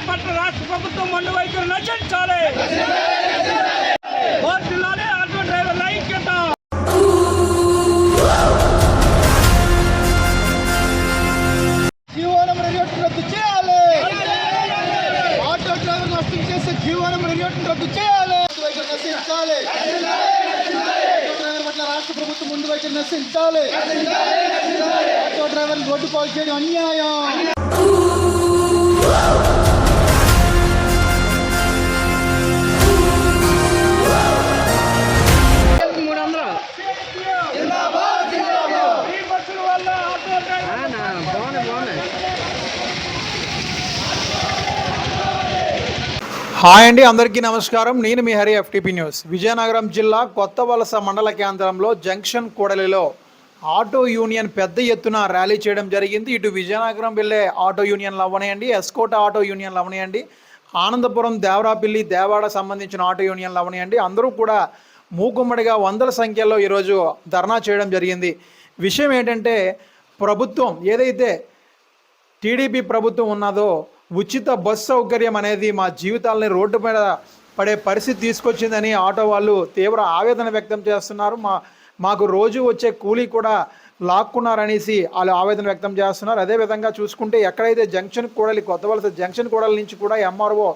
డ్రైవర్ల పట్ల రాష్ట్ర ప్రభుత్వం మండు వైఖరి నశించాలి. వర్ధిల్లాలి ఆటో డ్రైవర్ల ఐక్యత. జీవనం రిలేషన్ రద్దు చేయాలి. ఆటో డ్రైవర్ నష్టం చేసే జీవనం రిలేషన్ రద్దు చేయాలి. వైఖరి నశించాలి. రాష్ట్ర ప్రభుత్వం ముందు వైఖరి నశించాలి. ఆటో డ్రైవర్ రోడ్డు పాలు చేయడం అన్యాయం. హాయ్ అండి అందరికీ నమస్కారం. నేను మీ హరి ఎఫ్టీపీ న్యూస్ విజయనగరం జిల్లా కొత్త వలస మండల కేంద్రంలో జంక్షన్ కూడలిలో ఆటో యూనియన్ పెద్ద ఎత్తున ర్యాలీ చేయడం జరిగింది. ఇటు విజయనగరం వెళ్ళే ఆటో యూనియన్లు అవనియండి ఎస్కోట ఆటో యూనియన్లు అవనియండి ఆనందపురం దేవరాపిల్లి దేవాడ సంబంధించిన ఆటో యూనియన్లు అవనియండి అందరూ కూడా మూకుమ్మడిగా వందల సంఖ్యలో ఈరోజు ధర్నా చేయడం జరిగింది. విషయం ఏంటంటే ప్రభుత్వం ఏదైతే టీడీపీ ప్రభుత్వం ఉన్నదో ఉచిత బస్ సౌకర్యం అనేది మా జీవితాలని రోడ్డు మీద పడే పరిస్థితి తీసుకొచ్చిందని ఆటో వాళ్ళు తీవ్ర ఆవేదన వ్యక్తం చేస్తున్నారు. మా మాకు రోజు వచ్చే కూలీ కూడా లాక్కున్నారనేసి వాళ్ళు ఆవేదన వ్యక్తం చేస్తున్నారు. అదేవిధంగా చూసుకుంటే ఎక్కడైతే జంక్షన్ కూడలి కొత్త వలస జంక్షన్ కూడలి నుంచి కూడా ఎంఆర్ఓ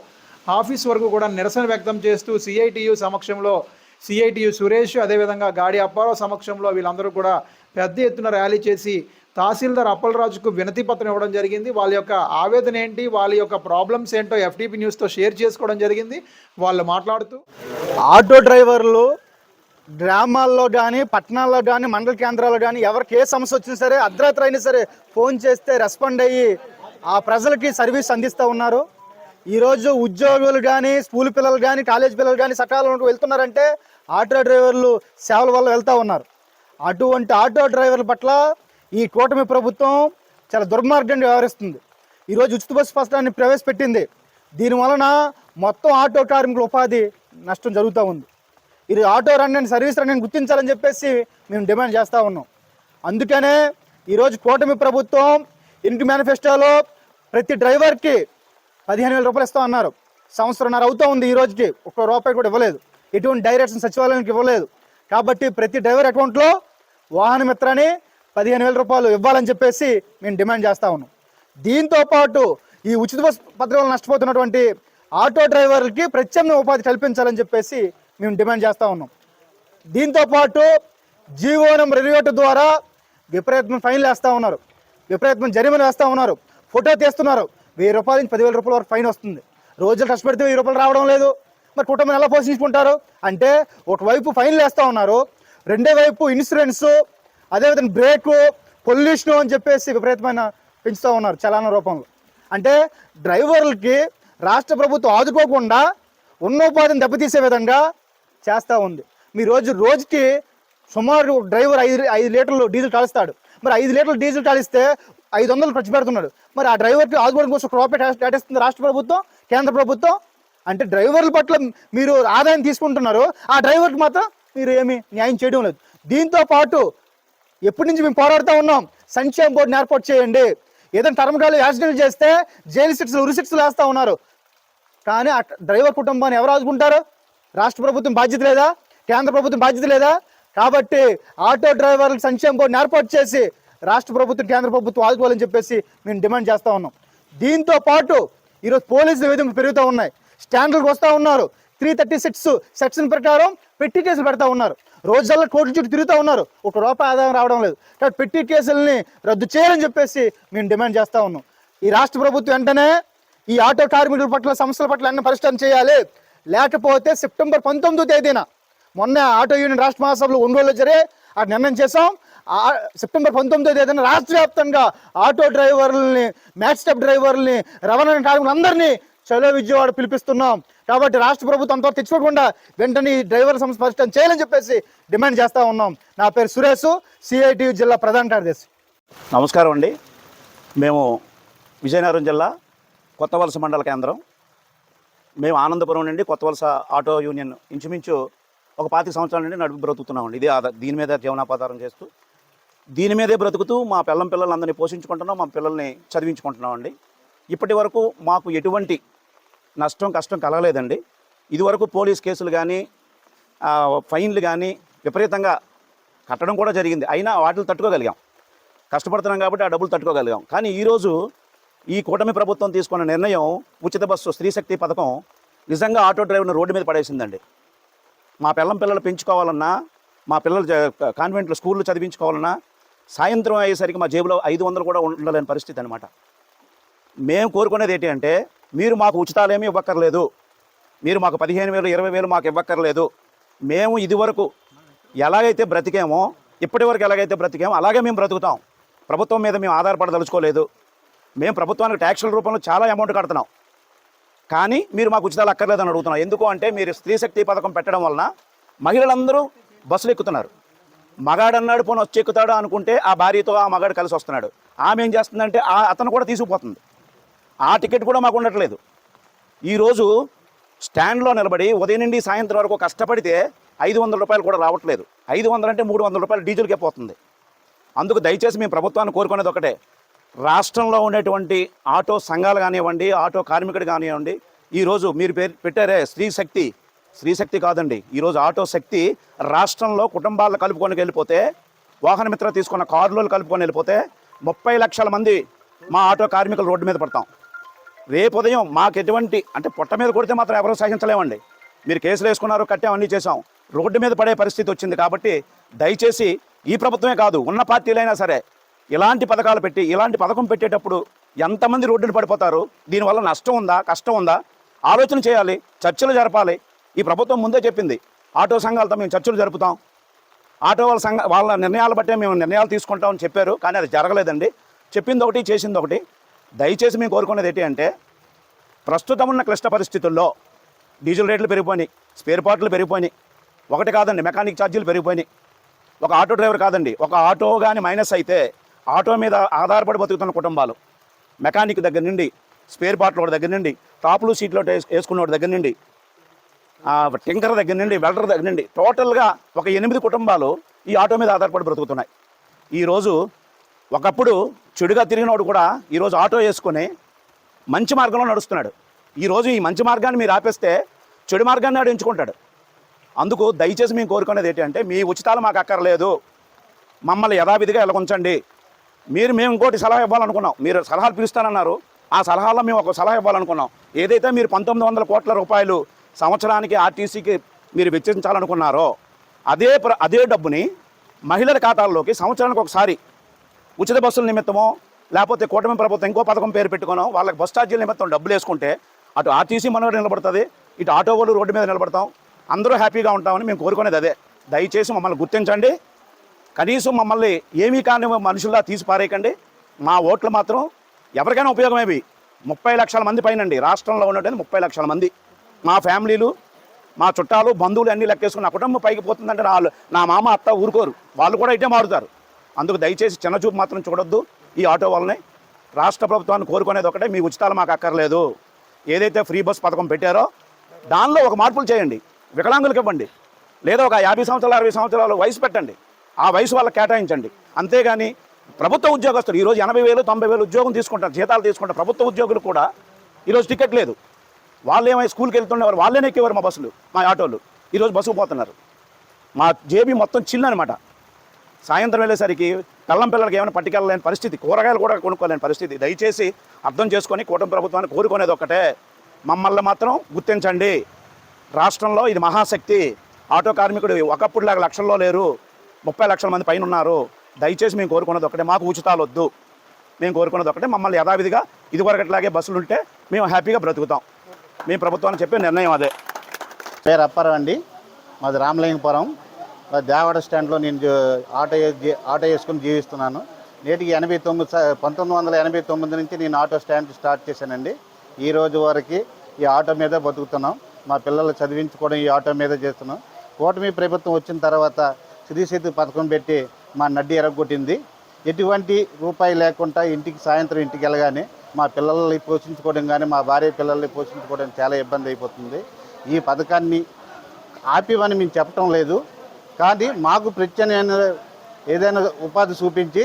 ఆఫీస్ వరకు కూడా నిరసన వ్యక్తం చేస్తూ సిఐటియు సమక్షంలో సిఐటియు సురేష్ అదేవిధంగా గాడి అప్పారావు సమక్షంలో వీళ్ళందరూ కూడా పెద్ద ఎత్తున ర్యాలీ చేసి తహసీల్దార్ అప్పలరాజుకు వినతి పత్రం ఇవ్వడం జరిగింది. వాళ్ళ యొక్క ఆవేదన ఏంటి? వాళ్ళ యొక్క ప్రాబ్లమ్స్ ఏంటో ఎఫ్టీపీ న్యూస్తో షేర్ చేసుకోవడం జరిగింది. వాళ్ళు మాట్లాడుతూ ఆటో డ్రైవర్లు గ్రామాల్లో కానీ పట్టణాల్లో కానీ మండల కేంద్రాల్లో కానీ ఎవరికి ఏ సమస్య వచ్చినా సరే అర్ధరాత్రి అయినా సరే ఫోన్ చేస్తే రెస్పాండ్ అయ్యి ఆ ప్రజలకి సర్వీస్ అందిస్తూ ఉన్నారు. ఈరోజు ఉద్యోగులు కానీ స్కూల్ పిల్లలు కానీ కాలేజ్ పిల్లలు కానీ సకాలంలో వెళ్తున్నారంటే ఆటో డ్రైవర్లు సేవల వల్ల వెళ్తూ ఉన్నారు. అటువంటి ఆటో డ్రైవర్ల పట్ల ఈ కూటమి ప్రభుత్వం చాలా దుర్మార్గంగా వ్యవహరిస్తుంది. ఈరోజు ఉచిత బస్సు పథకాన్ని ప్రవేశపెట్టింది. దీని వలన మొత్తం ఆటో కార్మికుల ఉపాధి నష్టం జరుగుతూ ఉంది. ఇది ఆటో రన్ సర్వీస్ రన్ గుర్తించాలని చెప్పేసి మేము డిమాండ్ చేస్తూ ఉన్నాం. అందుకనే ఈరోజు కూటమి ప్రభుత్వం ఇంటి మేనిఫెస్టోలో ప్రతి డ్రైవర్కి పదిహేను వేల రూపాయలు ఇస్తా అన్నారు. సంవత్సరంన్నర అవుతూ ఉంది ఈ రోజుకి. ఒక్క రూపాయి కూడా ఇవ్వలేదు. ఎటువంటి డైరెక్షన్ సచివాలయానికి ఇవ్వలేదు. కాబట్టి ప్రతి డ్రైవర్ అకౌంట్లో వాహన మిత్రాన్ని పదిహేను వేల రూపాయలు ఇవ్వాలని చెప్పేసి మేము డిమాండ్ చేస్తూ ఉన్నాం. దీంతో పాటు ఈ ఉచిత బస్ పత్రికలు నష్టపోతున్నటువంటి ఆటో డ్రైవర్లకి ప్రత్యామ్నాయ ఉపాధి కల్పించాలని చెప్పేసి మేము డిమాండ్ చేస్తూ ఉన్నాం. దీంతో పాటు జీవోనం రివ్యూట్ ద్వారా విపరీతమైన ఫైన్లు వేస్తూ ఉన్నారు. విపరీతమైన జరిమానా వేస్తూ ఉన్నారు. ఫోటో తీస్తున్నారు. వెయ్యి రూపాయల నుంచి పదివేల రూపాయల వరకు ఫైన్ వస్తుంది. రోజులు కష్టపడితే వెయ్యి రూపాయలు రావడం లేదు. మరి కుటుంబం ఎలా పోషించుకుంటారు? అంటే ఒకవైపు ఫైన్లు వేస్తూ ఉన్నారు. రెండో వైపు ఇన్సూరెన్స్ అదేవిధంగా బ్రేకు పొల్యూషన్ అని చెప్పేసి విపరీతమైన పెంచుతూ ఉన్నారు చలాన రూపంలో. అంటే డ్రైవర్లకి రాష్ట్ర ప్రభుత్వం ఆదుకోకుండా ఉన్న ఉపాధిని దెబ్బతీసే విధంగా చేస్తూ ఉంది. మీ రోజు రోజుకి సుమారు డ్రైవర్ ఐదు ఐదు లీటర్లు డీజిల్ కాలుస్తాడు. మరి ఐదు లీటర్లు డీజిల్ కాలిస్తే ఐదు వందలు ఖర్చు పెడుతున్నాడు. మరి ఆ డ్రైవర్కి ఆదుకోవడం కోసం క్రోపే దాటిస్తుంది రాష్ట్ర ప్రభుత్వం కేంద్ర ప్రభుత్వం. అంటే డ్రైవర్ల పట్ల మీరు ఆదాయం తీసుకుంటున్నారు. ఆ డ్రైవర్కి మాత్రం మీరు ఏమీ న్యాయం చేయడం లేదు. దీంతో పాటు ఎప్పటి నుంచి మేము పోరాడుతూ ఉన్నాం? సంక్షేమ బోర్డుని ఏర్పాటు చేయండి. ఏదైనా టర్మకాలు యాక్సిడెంట్ చేస్తే జైలు సిట్స్ ఉరి శిక్షలు వేస్తూ ఉన్నారు. కానీ ఆ డ్రైవర్ కుటుంబాన్ని ఎవరు ఆదుకుంటారు? రాష్ట్ర ప్రభుత్వం బాధ్యత లేదా? కేంద్ర ప్రభుత్వం బాధ్యత లేదా? కాబట్టి ఆటో డ్రైవర్లకు సంక్షేమ బోర్డుని ఏర్పాటు చేసి రాష్ట్ర ప్రభుత్వం కేంద్ర ప్రభుత్వం ఆదుకోవాలని చెప్పేసి మేము డిమాండ్ చేస్తూ ఉన్నాం. దీంతో పాటు ఈరోజు పోలీసుల వేధింపులు పెరుగుతూ ఉన్నాయి. స్టాండర్డ్కి వస్తూ ఉన్నారు. త్రీ థర్టీ సిక్స్ సెక్షన్ ప్రకారం పెట్టి కేసులు పెడతా ఉన్నారు. రోజల్లో కోర్టు చుట్టూ తిరుగుతూ ఉన్నారు. ఒక రూపాయి ఆదాయం రావడం లేదు. కాబట్టి పెట్టి కేసుల్ని రద్దు చేయాలని చెప్పేసి మేము డిమాండ్ చేస్తూ ఉన్నాం. ఈ రాష్ట్ర ప్రభుత్వం వెంటనే ఈ ఆటో కార్మికుల పట్ల సంస్థల పట్ల అన్ని పరిష్కారం చేయాలి. లేకపోతే సెప్టెంబర్ పంతొమ్మిదో తేదీన మొన్న ఆటో యూనియన్ రాష్ట్ర మహాసభలో ఒంగోలులో జరిగే ఆ నిర్ణయం చేసాం సెప్టెంబర్ పంతొమ్మిదో తేదీన రాష్ట్ర వ్యాప్తంగా ఆటో డ్రైవర్లని మ్యాచ్ స్టెప్ డ్రైవర్లని రవాణా కార్మికులందరినీ చలో విజయవాడ పిలిపిస్తున్నాం. కాబట్టి రాష్ట్ర ప్రభుత్వం అంతవరకు తెచ్చుకోకుండా వెంటనే డ్రైవర్ సమస్య పరిష్కారం చేయాలని చెప్పేసి డిమాండ్ చేస్తూ ఉన్నాం. నా పేరు సురేష్ సిఐటి జిల్లా ప్రధాన కార్యదర్శి. నమస్కారం అండి. మేము విజయనగరం జిల్లా కొత్త వలస మండల కేంద్రం. మేము ఆనందపురం నుండి కొత్త వలస ఆటో యూనియన్ ఇంచుమించు ఒక పాతిక సంవత్సరాల నుండి నడుపు బ్రతుకుతున్నామండి ఇది ఆధార దీని మీద జీవనాపాధారం చేస్తూ దీని మీదే బ్రతుకుతూ మా పిల్లం పిల్లలందరినీ పోషించుకుంటున్నాం మా పిల్లల్ని చదివించుకుంటున్నామండి ఇప్పటి వరకు మాకు ఎటువంటి నష్టం కష్టం కలగలేదండి. ఇదివరకు పోలీస్ కేసులు కానీ ఫైన్లు కానీ విపరీతంగా కట్టడం కూడా జరిగింది. అయినా వాటిని తట్టుకోగలిగాం. కష్టపడుతున్నాం కాబట్టి ఆ డబ్బులు తట్టుకోగలిగాం. కానీ ఈరోజు ఈ కూటమి ప్రభుత్వం తీసుకున్న నిర్ణయం ఉచిత బస్సు స్త్రీశక్తి పథకం నిజంగా ఆటో డ్రైవర్ని రోడ్డు మీద పడేసిందండి. మా పిల్లం పిల్లలు పెంచుకోవాలన్నా మా పిల్లలు కాన్వెంట్లు కాన్వెంట్లో స్కూల్లో చదివించుకోవాలన్నా సాయంత్రం అయ్యేసరికి మా జేబులో ఐదు వందలు కూడా ఉండలేని పరిస్థితి అనమాట మేము కోరుకునేది ఏంటి అంటే మీరు మాకు ఉచితాలేమీ ఇవ్వక్కర్లేదు. మీరు మాకు పదిహేను వేలు ఇరవై వేలు మాకు ఇవ్వక్కర్లేదు. మేము ఇదివరకు ఎలాగైతే బ్రతికామో ఇప్పటి వరకు ఎలాగైతే బ్రతికామో అలాగే మేము బ్రతుకుతాం. ప్రభుత్వం మీద మేము ఆధారపడదలుచుకోలేదు మేము ప్రభుత్వానికి ట్యాక్సుల రూపంలో చాలా అమౌంట్ కడుతున్నాం. కానీ మీరు మాకు ఉచితాలు అక్కర్లేదని అడుగుతున్నాం ఎందుకు అంటే మీరు స్త్రీ శక్తి పథకం పెట్టడం వలన మహిళలందరూ బస్సులు ఎక్కుతున్నారు. మగాడన్నాడు పోను వచ్చి ఎక్కుతాడు అనుకుంటే ఆ భార్యతో ఆ మగాడు కలిసి వస్తున్నాడు. ఆమె ఏం చేస్తుందంటే ఆ అతను కూడా తీసుకుపోతుంది. ఆ టికెట్ కూడా మాకు ఉండట్లేదు. ఈరోజు స్టాండ్లో నిలబడి ఉదయం నుండి సాయంత్రం వరకు కష్టపడితే ఐదు వందల రూపాయలు కూడా రావట్లేదు. ఐదు వందలు అంటే మూడు వందల రూపాయలు డీజిల్కే పోతుంది. అందుకు దయచేసి మేము ప్రభుత్వాన్ని కోరుకునేది ఒకటే. రాష్ట్రంలో ఉండేటువంటి ఆటో సంఘాలు కానివ్వండి ఆటో కార్మికుడు కానివ్వండి ఈరోజు మీరు పేరు పెట్టారే స్త్రీ శక్తి. స్త్రీ శక్తి కాదండి. ఈరోజు ఆటో శక్తి రాష్ట్రంలో కుటుంబాలను కలుపుకొని వెళ్ళిపోతే వాహనమిత్ర తీసుకున్న కారులో కలుపుకొని వెళ్ళిపోతే ముప్పై లక్షల మంది మా ఆటో కార్మికులు రోడ్డు మీద పడతాం. రేపు ఉదయం మాకు ఎటువంటి అంటే పొట్ట మీద కొడితే మాత్రం ఎవరూ సహించలేమండి. మీరు కేసులు వేసుకున్నారు కట్టాం అన్నీ చేసాం రోడ్డు మీద పడే పరిస్థితి వచ్చింది కాబట్టి దయచేసి ఈ ప్రభుత్వమే కాదు ఉన్న పార్టీలైనా సరే ఇలాంటి పథకాలు పెట్టి ఇలాంటి పథకం పెట్టేటప్పుడు ఎంతమంది రోడ్డున పడిపోతారు? దీనివల్ల నష్టం ఉందా కష్టం ఉందా? ఆలోచన చేయాలి చర్చలు జరపాలి. ఈ ప్రభుత్వం ముందే చెప్పింది ఆటో సంఘాలతో మేము చర్చలు జరుపుతాం. ఆటో వాళ్ళ సంఘ వాళ్ళ నిర్ణయాలు బట్టే మేము నిర్ణయాలు తీసుకుంటామని చెప్పారు కానీ అది జరగలేదండి. చెప్పింది ఒకటి చేసింది ఒకటి. దయచేసి మేము కోరుకునేది ఏంటి అంటే ప్రస్తుతం ఉన్న క్లిష్ట పరిస్థితుల్లో డీజిల్ రేట్లు పెరిగిపోయినాయి స్పేర్ పార్ట్లు పెరిగిపోయినాయి. ఒకటి కాదండి మెకానిక్ ఛార్జీలు పెరిగిపోయినాయి. ఒక ఆటో డ్రైవర్ కాదండి ఒక ఆటో కానీ మైనస్ అయితే ఆటో మీద ఆధారపడి బతుకుతున్న కుటుంబాలు మెకానిక్ దగ్గర నుండి స్పేర్ పార్ట్ల వాడి దగ్గర నుండి టాపులు సీట్లో వేసుకున్న వాడి దగ్గర నుండి టింకర్ దగ్గర నుండి వెల్డర్ దగ్గర నుండి టోటల్గా ఒక ఎనిమిది కుటుంబాలు ఈ ఆటో మీద ఆధారపడి బ్రతుకుతున్నాయి. ఈరోజు ఒకప్పుడు చెడుగా తిరిగినోడు కూడా ఈరోజు ఆటో వేసుకొని మంచి మార్గంలో నడుస్తున్నాడు. ఈరోజు ఈ మంచి మార్గాన్ని మీరు ఆపేస్తే చెడు మార్గాన్ని ఆడు ఎంచుకుంటాడు అందుకు దయచేసి మేము కోరుకునేది ఏంటి అంటే మీ ఉచితాలు మాకు అక్కర్లేదు. మమ్మల్ని యథావిధిగా ఎలగొంచండి. ఉంచండి మీరు మేము ఇంకోటి సలహా ఇవ్వాలనుకున్నాం. మీరు సలహాలు పిలుస్తానన్నారు. ఆ సలహాలో మేము ఒక సలహా ఇవ్వాలనుకున్నాం. ఏదైతే మీరు పంతొమ్మిది వందల కోట్ల రూపాయలు సంవత్సరానికి ఆర్టీసీకి మీరు వెచ్చించాలనుకున్నారో అదే ప్ర అదే డబ్బుని మహిళల ఖాతాల్లోకి సంవత్సరానికి ఒకసారి ఉచిత బస్సుల నిమిత్తమో లేకపోతే కూటమి ప్రభుత్వం ఇంకో పథకం పేరు పెట్టుకోనో వాళ్ళకి బస్ ఛార్జీల నిమిత్తం డబ్బులు వేసుకుంటే అటు ఆర్టీసీ మనోడు నిలబడుతుంది ఇటు ఆటో వాళ్ళు రోడ్డు మీద నిలబడతాం. అందరూ హ్యాపీగా ఉంటామని మేము కోరుకునేది అదే. దయచేసి మమ్మల్ని గుర్తించండి. కనీసం మమ్మల్ని ఏమీ కాని మనుషుల్లా తీసి పారేయకండి. మా ఓట్లు మాత్రం ఎవరికైనా ఉపయోగమేవి ముప్పై లక్షల మంది పైనండి. రాష్ట్రంలో ఉన్నటువంటి ముప్పై లక్షల మంది. మా ఫ్యామిలీలు మా చుట్టాలు బంధువులు అన్నీ లెక్కేసుకుని నా కుటుంబం పైకి పోతుందంటే నా నా మామ అత్త ఊరుకోరు. వాళ్ళు కూడా ఇటే మారుతారు. అందుకు దయచేసి చిన్నచూపు మాత్రం చూడొద్దు ఈ ఆటో వాళ్ళని. రాష్ట్ర ప్రభుత్వాన్ని కోరుకునేది ఒకటే మీ ఉచితాలు మాకు అక్కర్లేదు. ఏదైతే ఫ్రీ బస్ పథకం పెట్టారో దానిలో ఒక మార్పులు చేయండి వికలాంగులకు ఇవ్వండి లేదా ఒక యాభై సంవత్సరాలు అరవై సంవత్సరాలు వయసు పెట్టండి ఆ వయసు వాళ్ళకి కేటాయించండి. అంతేగాని ప్రభుత్వ ఉద్యోగస్తులు ఈరోజు ఎనభై వేలు తొంభై వేలు ఉద్యోగం తీసుకుంటారు జీతాలు తీసుకుంటారు ప్రభుత్వ ఉద్యోగులు కూడా ఈరోజు టికెట్ లేదు. వాళ్ళు ఏమైనా స్కూల్కి వెళ్తుండేవారు వాళ్ళే ఎక్కేవారు మా బస్సులు మా ఆటోలు. ఈరోజు బస్సుకు పోతున్నారు. మా జేబీ మొత్తం చిన్న అనమాట సాయంత్రం వెళ్ళేసరికి కళ్ళం పిల్లలకి ఏమైనా పట్టుకెళ్ళలేని పరిస్థితి కూరగాయలు కూడా కొనుక్కోలేని పరిస్థితి. దయచేసి అర్థం చేసుకొని కూటమి ప్రభుత్వాన్ని కోరుకునేది ఒకటే. మమ్మల్ని మాత్రం గుర్తించండి. రాష్ట్రంలో ఇది మహాశక్తి. ఆటో కార్మికుడు ఒకప్పుడులాగా లక్షల్లో లేరు. ముప్పై లక్షల మంది పైన ఉన్నారు దయచేసి మేము కోరుకున్నది ఒకటే. మాకు ఉచితాలు వద్దు. మేము కోరుకున్నది ఒకటే. మమ్మల్ని యథావిధిగా ఇదివరకట్లాగే బస్సులు ఉంటే మేము హ్యాపీగా బ్రతుకుతాం. మేము ప్రభుత్వాన్ని చెప్పే నిర్ణయం అదే. పేరు అప్పారావు అండి. మాది రామలింగపురం. దేవాడ స్టాండ్లో నేను ఆటో ఆటో వేసుకుని జీవిస్తున్నాను. నేటికి ఎనభై తొమ్మిది పంతొమ్మిది వందల ఎనభై తొమ్మిది నుంచి నేను ఆటో స్టాండ్ స్టార్ట్ చేశానండి. ఈ రోజు వరకు ఈ ఆటో మీదే బతుకుతున్నాం. మా పిల్లలు చదివించుకోవడం ఈ ఆటో మీదే చేస్తున్నాం. కూటమి ప్రభుత్వం వచ్చిన తర్వాత శ్రీశక్తి పథకం పెట్టి మా నడ్డి ఎరగొట్టింది. ఎటువంటి రూపాయి లేకుండా ఇంటికి సాయంత్రం ఇంటికి వెళ్ళగానే మా పిల్లల్ని పోషించుకోవడం కానీ మా భార్య పిల్లల్ని పోషించుకోవడం చాలా ఇబ్బంది అయిపోతుంది. ఈ పథకాన్ని ఆపివని మేము చెప్పటం లేదు. కానీ మాకు ప్రత్యామ్నాయ ఏదైనా ఉపాధి చూపించి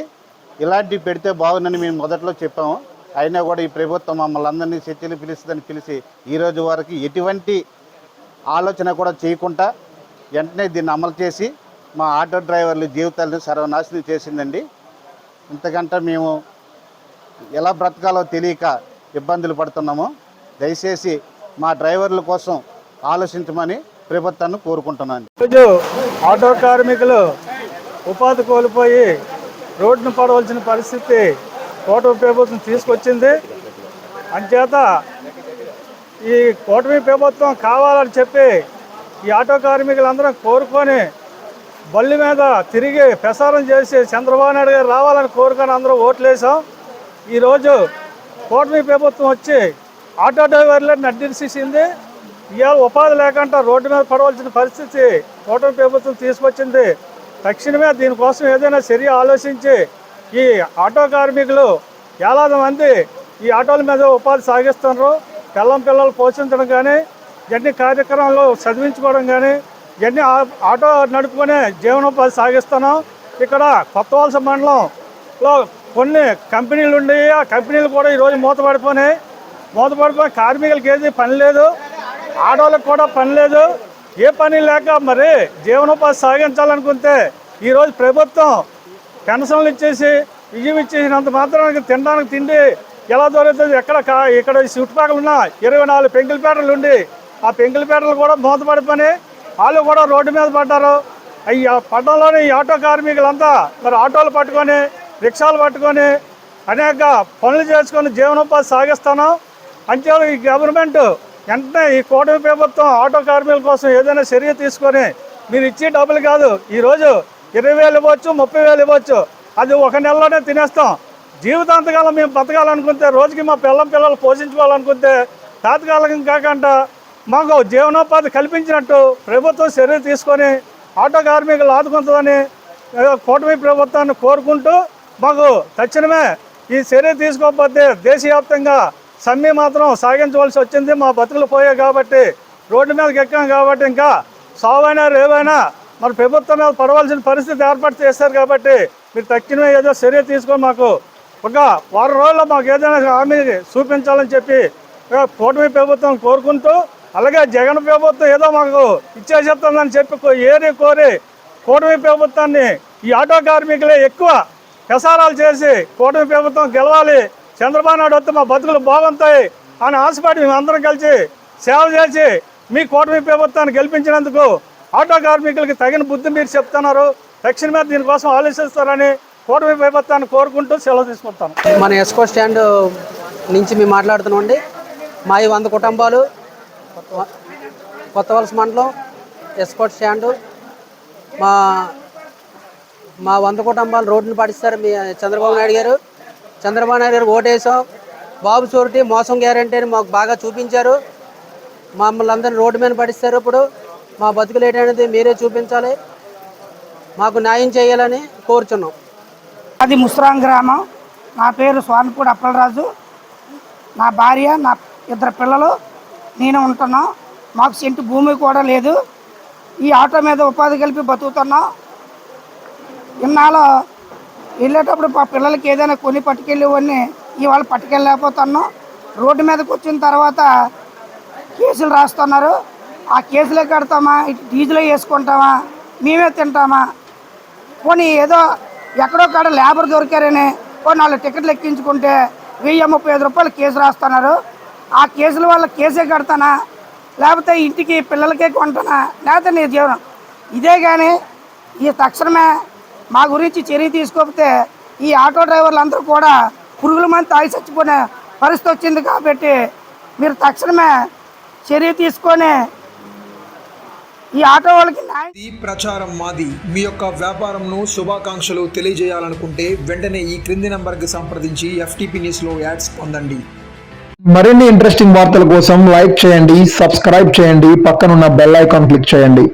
ఇలాంటివి పెడితే బాగుందని మేము మొదట్లో చెప్పాము. అయినా కూడా ఈ ప్రభుత్వం మమ్మల్ని అందరినీ చర్చలు పిలుస్తుందని పిలిచి ఈ రోజు వరకు ఎటువంటి ఆలోచన కూడా చేయకుండా వెంటనే దీన్ని అమలు చేసి మా ఆటో డ్రైవర్ల జీవితాలను సర్వనాశనం చేసిందండి. ఇంతకంటే మేము ఎలా బ్రతకాలో తెలియక ఇబ్బందులు పడుతున్నాము. దయచేసి మా డ్రైవర్ల కోసం ఆలోచించమని ప్రభుత్వాన్ని కోరుకుంటున్నాను. ఈరోజు ఆటో కార్మికులు ఉపాధి కోల్పోయి రోడ్డును పడవలసిన పరిస్థితి కూటమి ప్రభుత్వం తీసుకొచ్చింది. అంచేత ఈ కూటమి ప్రభుత్వం కావాలని చెప్పి ఈ ఆటో కార్మికులందరం కోరుకొని బల్లి మీద తిరిగి ప్రసారం చేసి చంద్రబాబు నాయుడు గారు రావాలని కోరుకొని అందరూ ఓట్లేసాం. ఈరోజు కూటమి ప్రభుత్వం వచ్చి ఆటో డ్రైవర్లను నడ్డిసేసింది ఇవాళ ఉపాధి లేకుండా రోడ్డు మీద పడవలసిన పరిస్థితి కూటమి ప్రభుత్వం తీసుకొచ్చింది. తక్షణమే దీనికోసం ఏదైనా చర్య ఆలోచించి ఈ ఆటో కార్మికులు వేలాది మంది ఈ ఆటోల మీద ఉపాధి సాగిస్తున్నారు. పిల్లం పిల్లలు పోషించడం కానీ ఇవన్నీ కార్యక్రమాలు చదివించుకోవడం కానీ ఇవన్నీ ఆటో నడుపుకునే జీవనోపాధి సాగిస్తున్నాం. ఇక్కడ కొత్త వలస మండలంలో కొన్ని కంపెనీలు ఉండేవి ఆ కంపెనీలు కూడా ఈరోజు మూతపడిపోయినాయి. మూతపడిపోయి కార్మికులకి ఏది పని లేదు. ఆడవాళ్ళకి కూడా పని లేదు. ఏ పని లేక మరి జీవనోపాధి సాగించాలనుకుంటే ఈరోజు ప్రభుత్వం పెన్షన్లు ఇచ్చేసి విజయం ఇచ్చేసినంత మాత్రానికి తినడానికి తిండి ఎలా దొరుకుతుంది? ఎక్కడ ఇక్కడ చుట్టుపక్కల ఉన్న ఇరవై నాలుగు పెంకులపేటలు ఉండి ఆ పెంకులపేటలు కూడా మూతపడిపోయి వాళ్ళు కూడా రోడ్డు మీద పడ్డారు. ఈ పట్టణంలోని ఆటో కార్మికులంతా మరి ఆటోలు పట్టుకొని రిక్షాలు పట్టుకొని అనేక పనులు చేసుకొని జీవనోపాధి సాగిస్తాను అంతే ఈ గవర్నమెంట్ వెంటనే ఈ కూటమి ప్రభుత్వం ఆటో కార్మికుల కోసం ఏదైనా చర్య తీసుకొని మీరు ఇచ్చే డబ్బులు కాదు. ఈరోజు ఇరవై వేలు ఇవ్వచ్చు ముప్పై వేలు ఇవ్వచ్చు. అది ఒక నెలలోనే తినేస్తాం. జీవితాంతకాలం మేము బతకాలనుకుంటే రోజుకి మా పిల్లం పిల్లలు పోషించుకోవాలనుకుంటే తాత్కాలికం కాకుండా మాకు జీవనోపాధి కల్పించినట్టు ప్రభుత్వం చర్య తీసుకొని ఆటో కార్మికులు ఆదుకుంటుందని కూటమి ప్రభుత్వాన్ని కోరుకుంటూ మాకు తక్షణమే ఈ చర్య తీసుకోకపోతే దేశవ్యాప్తంగా సమ్మె మాత్రం సాగించవలసి వచ్చింది. మా బతుకులు పోయాయి కాబట్టి రోడ్డు మీదకి ఎక్కాం కాబట్టి ఇంకా సావైనా రేవైనా మరి ప్రభుత్వం మీద పడవలసిన పరిస్థితి ఏర్పాటు చేశారు కాబట్టి మీరు తక్కిన ఏదో చర్య తీసుకొని మాకు ఒక వారం రోజుల్లో మాకు ఏదైనా హామీ చూపించాలని చెప్పి కూటమి ప్రభుత్వం కోరుకుంటూ అలాగే జగన్ ప్రభుత్వం ఏదో మాకు ఇచ్చేసేస్తుందని చెప్పి ఏరి కోరి కూటమి ప్రభుత్వాన్ని ఈ ఆటో కార్మికులే ఎక్కువ ప్రసారాలు చేసి కూటమి ప్రభుత్వం గెలవాలి చంద్రబాబు నాయుడు వస్తే మా బతుకులు బాగుంటాయి అని ఆశపడి మేమందరం కలిసి సేవ చేసి మీ కూటమి ప్రభుత్వాన్ని గెలిపించినందుకు ఆటో కార్మికులకి తగిన బుద్ధి మీరు చెప్తున్నారు. తక్షణమే దీనికోసం ఆలోచిస్తారని కూటమి ప్రభుత్వాన్ని కోరుకుంటూ సెలవు తీసుకుంటాను మన ఎస్కో స్టాండ్ నుంచి మేము మాట్లాడుతున్నామండి మా ఈ వంద కుటుంబాలు కొత్తవలస కొత్త వలస మండలం ఎస్కోట్ స్టాండ్. మా మా వంద కుటుంబాలు రోడ్డును పాటిస్తారు మీ చంద్రబాబు నాయుడు గారు. చంద్రబాబు నాయుడు గారు ఓటేసాం బాబు చోరిటీ మోసం గ్యారంటీ అని మాకు బాగా చూపించారు. మమ్మల్ని అందరినీ రోడ్డు మీద పడిస్తారు ఇప్పుడు. మా బతుకులు ఏంటనేది మీరే చూపించాలి. మాకు న్యాయం చేయాలని కోరుచున్నాం. అది ముస్రాం గ్రామం. నా పేరు స్వామిపూడి అప్పలరాజు. నా భార్య నా ఇద్దరు పిల్లలు నేను ఉంటున్నాం. మాకు సెంటు భూమి కూడా లేదు. ఈ ఆటో మీద ఉపాధి కలిపి బతుకుతున్నాం. ఇన్నాళ్ళు వెళ్ళేటప్పుడు మా పిల్లలకి ఏదైనా కొని పట్టుకెళ్ళేవన్నీ ఇవాళ పట్టుకెళ్ళలేకపోతున్నాం. రోడ్డు మీదకి వచ్చిన తర్వాత కేసులు రాస్తున్నారు. ఆ కేసులే కడతామా? ఇటు డీజిలే వేసుకుంటామా? మేమే తింటామా? పోనీ ఏదో ఎక్కడో కాడ లేబర్ దొరికారని ఓ నాలుగు టికెట్లు ఎక్కించుకుంటే వెయ్యి ముప్పై ఐదు రూపాయలు కేసు రాస్తున్నారు. ఆ కేసుల వల్ల కేసే కడతానా? లేకపోతే ఇంటికి పిల్లలకే కొంటానా? లేకపోతే నీ జీవనం? ఇదే కానీ ఈ తక్షణమే మా గురించి చర్య తీసుకోకపోతే ఈ ఆటో డ్రైవర్లు అందరూ కూడా పురుగుల మంది తాగి చచ్చిపోయిన పరిస్థితి వచ్చింది కాబట్టి మీరు తక్షణమే చర్య తీసుకొని ఈ ఆటో వాళ్ళకి ఈ ప్రచారం మాది. మీ యొక్క వ్యాపారంను శుభాకాంక్షలు తెలియజేయాలనుకుంటే వెంటనే ఈ క్రింది నంబర్కి సంప్రదించి ఎఫ్టీపీ న్యూస్లో యాడ్స్ పొందండి. మరిన్ని ఇంట్రెస్టింగ్ వార్తల కోసం లైక్ చేయండి సబ్స్క్రైబ్ చేయండి పక్కనున్న బెల్ ఐకాన్ క్లిక్ చేయండి.